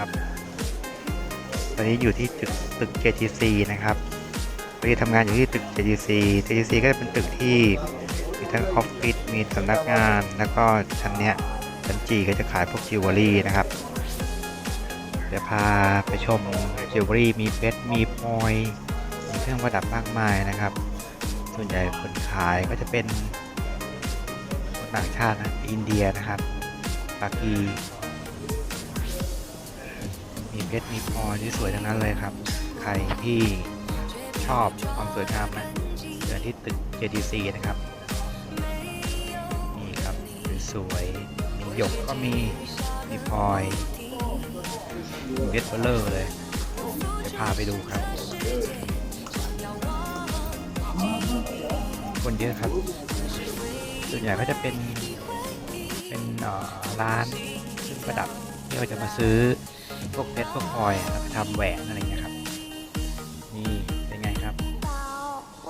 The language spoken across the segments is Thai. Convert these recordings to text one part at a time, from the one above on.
ครับ ตอนนี้อยู่ที่ตึกตึก JTC นะครับตอนนี้ทำงานอยู่ที่ตึก JTC JTC ก็จะเป็นตึกที่มีทั้งออฟฟิศมีสำนักงานแล้วก็ชั้นเนี้ยชั้นจีก็จะขายพวกจิวเวลรี่นะครับเดี๋ยวพาไปชมจิวเวลรี่มีเพชรมีพลอยมีเครื่องประดับมากมายนะครับ ส่วนใหญ่คนขายก็จะเป็นคนต่างชาตินะอินเดียนะครับปากี มีเพชรมีพลอยที่สวยทั้งนั้นเลยครับ ใครที่ชอบความสวยงามนะเดินที่ตึก JTC นะครับนี่ครับสวยมีหยกก็มีมีพลอยมีเพชรเบลเลอร์เลยเดี๋ยวพาไปดูครับ คนเยอะครับ ส่วนใหญ่ก็จะเป็นเป็นร้านเครื่องประดับที่เราจะมาซื้อ พวกเพชรพวกพลอยอาไปทำแหวนอะไรเงี้ยครับ นี่เป็นไงครับ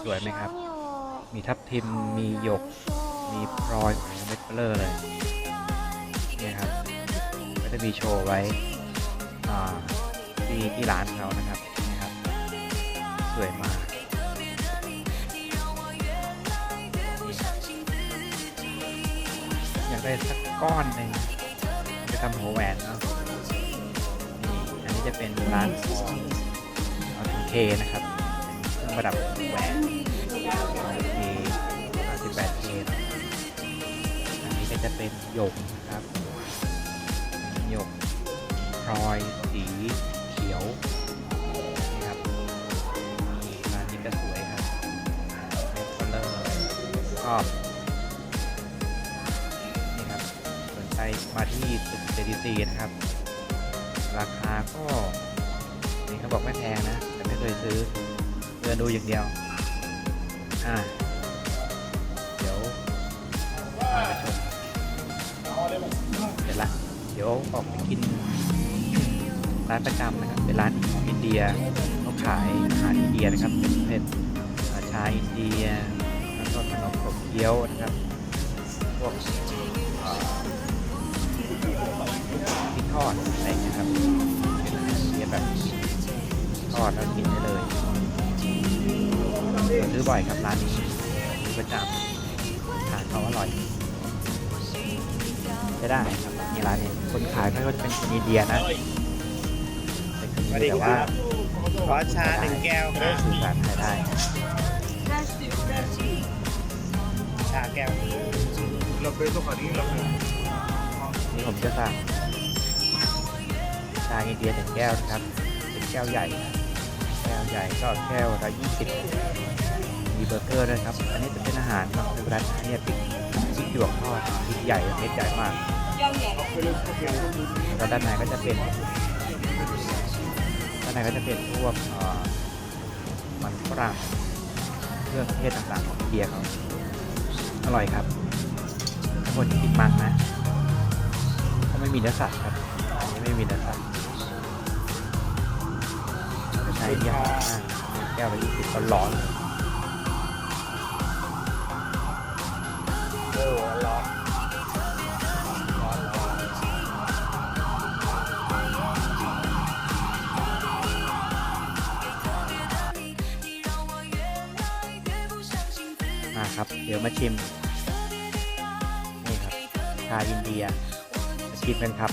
สวยไหมครับ มีทับทิม มีหยก มีพลอยของเม็ดเบลเลอร์เลยเนี่ยครับ ก็จะมีโชว์ไว้ที่ที่ร้านเขานะครับนี่ครับ สวยมากอยากได้สักก้อนหนึ่งจะทำหัวแหวนเนาะ นี้จะเป็นร้านของเอเคนะครับเป็นเครื่องประดับแหวนที58เคอันนี้ก็จะเป็นหยกนะครับหยกพลอยสีเขียวนี่ครับนี่ร้านนี้ก็สวยครับเรดคัลเลอร์ชอบนี่ครับสนใจมาที่ตึก JTC นะครับ ราคาก็นี่เขาบอกไม่แพงนะ แต่ไม่เคยซื้อเดินดูอย่างเดียว อ่า เดี๋ยวพาไปชมเสร็จละ เดี๋ยวออกไปกินร้านประจำนะครับ เป็นร้านของอินเดียเขาขายอาหารอินเดียนะครับ เป็นเป็นอาชาอินเดียแล้วก็ขนมขบเคี้ยวนะครับ พวก ที่ทอดอะไรอย่างเงี้ยครับเป็นอาหารอินเดียแบบทอดแล้วกินได้เลยซื้อบ่อยครับร้านนี้ซื้อประจำทานเขาอร่อยจะได้ครับมีร้านนี้คนขายเขาก็จะเป็นคนอินเดียนะเป็นคนอินเดียแต่ว่าขอชาหนึ่งแก้วคได้รับสื่อสารไทยได้ชาแก้วเราเป็นตัวขอนี้เราเป็นนี่ผมจะสั่ง ชาอินเดียหนึ่งแก้วนะครับเป็นแก้วใหญ่ แก้วใหญ่ก็แก้วละยี่สิบมีเบอร์เกอร์ด้วยครับ อันนี้จะเป็นอาหารครับเป็นร้านเนี่ยพริกพริกหยวกทอดพริกใหญ่เม็ดใหญ่มากแล้วด้านในก็จะเป็นด้านในก็จะเป็นพวกมันฝรั่งเครื่องเทศต่างๆของเดียร์เขาอร่อยครับถ้าคนที่กินมันนะเขาไม่มีเนื้อสัตว์ครับอันนี้ไม่มีเนื้อสัตว์ ใช้เยี่ยมมากแก้วละยี่สิบร้อนเลยโอ้ร้อนร้อนร้อนมาครับ เดี๋ยวมาชิม นี่ครับ ชาอินเดีย ชิมกันครับ